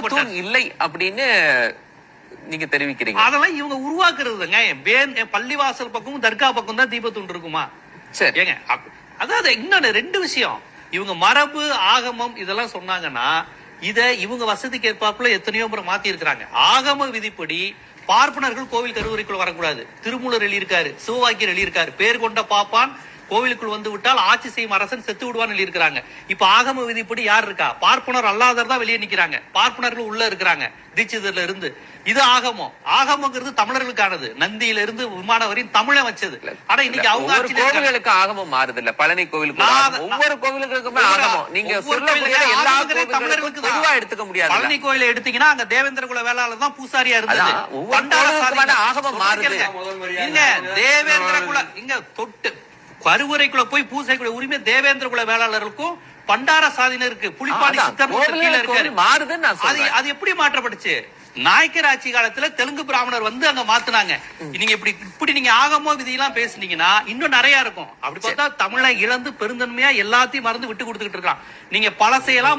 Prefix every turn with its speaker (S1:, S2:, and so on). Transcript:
S1: தூண் இல்லை அப்படின்னு நீங்க தெரிவிக்கிறீங்க.
S2: அதெல்லாம் இவங்க உருவாக்குறதுங்க. வேன் பள்ளிவாசல் பக்கமும் தர்கா பக்கம் தான் தீபத்தூண் இருக்குமா?
S1: சரி.
S2: ஏங்க அதாவது இன்னொன்னு ரெண்டு விஷயம். இவங்க மரபு ஆகமம் இதெல்லாம் சொன்னாங்கன்னா இத இவங்க வசதிக்கு ஏற்பாப்புல எத்தனையோ முறை மாத்தி இருக்கிறாங்க ஆகம விதிப்படி பார்ப்பனர்கள் கோவில் கருவறைக்குள் வரக்கூடாது. திருமூலர் எழுதியிருக்காரு சிவவாக்கியர் எழுதியிருக்காரு. பேர் கொண்ட பாப்பான் கோவிலுக்குள் வந்து விட்டால் ஆட்சி செய்யும் அரசன் செத்து விடுவான்னு எழுதியிருக்காங்க இப்ப ஆகம விதிப்படி யார் இருக்கா? பார்ப்பனர் அல்லாதவர் தான் வெளியே நிக்கிறாங்க. பார்ப்பனர்கள் உள்ள இருக்கிறாங்க. தீட்சிதர்ல இருந்து. இது ஆகமம். ஆகமங்கிறது தமிழர்களுக்கானது. நந்தியில இருந்து விமானம் வரையும் தமிழை வச்சது. ஆனா இன்னைக்கு அவங்க.
S1: கோவில்களுக்கு ஆகமம் மாறுது இல்ல பழனி கோவிலுக்கு. ஒவ்வொரு கோவிலுக்குமே ஆகமம். நீங்க
S2: தமிழர்களுக்கு.
S1: பொதுவா எடுத்துக்க முடியாது.
S2: பழனி கோயில எடுத்தீங்கன்னா அங்க தேவேந்திர குல வேளாளர் தான் பூசாரியா இருந்தது.
S1: ஆகமம் மாறுது.
S2: இங்க
S3: வந்து
S2: தேவேந்திர குல இங்க தொட்டு. கருவறைக்குள்ள போய் பூசைக்குள்ள உரிமை தேவேந்திர குல வேளாளருக்கும் பண்டார சாதியினருக்கு புலிப்பாணி
S1: அதான்,
S2: சித்தர். அது எப்படி மாற்றப்பட்டுச்சு? நாயக்கர் ஆட்சி காலத்துல தெலுங்கு பிராமணர் வந்து அங்க மாத்துனாங்க. நீங்க இப்படி இப்படி நீங்க ஆகமோ விதியெல்லாம் பேசுனீங்கன்னா இன்னும் நிறைய இருக்கும். அப்படி பார்த்தா தமிழை இழந்து பெருந்தன்மையா எல்லாத்தையும் மறந்து விட்டு கொடுத்துக்கிட்டு இருக்கான் நீங்க பழசையெல்லாம்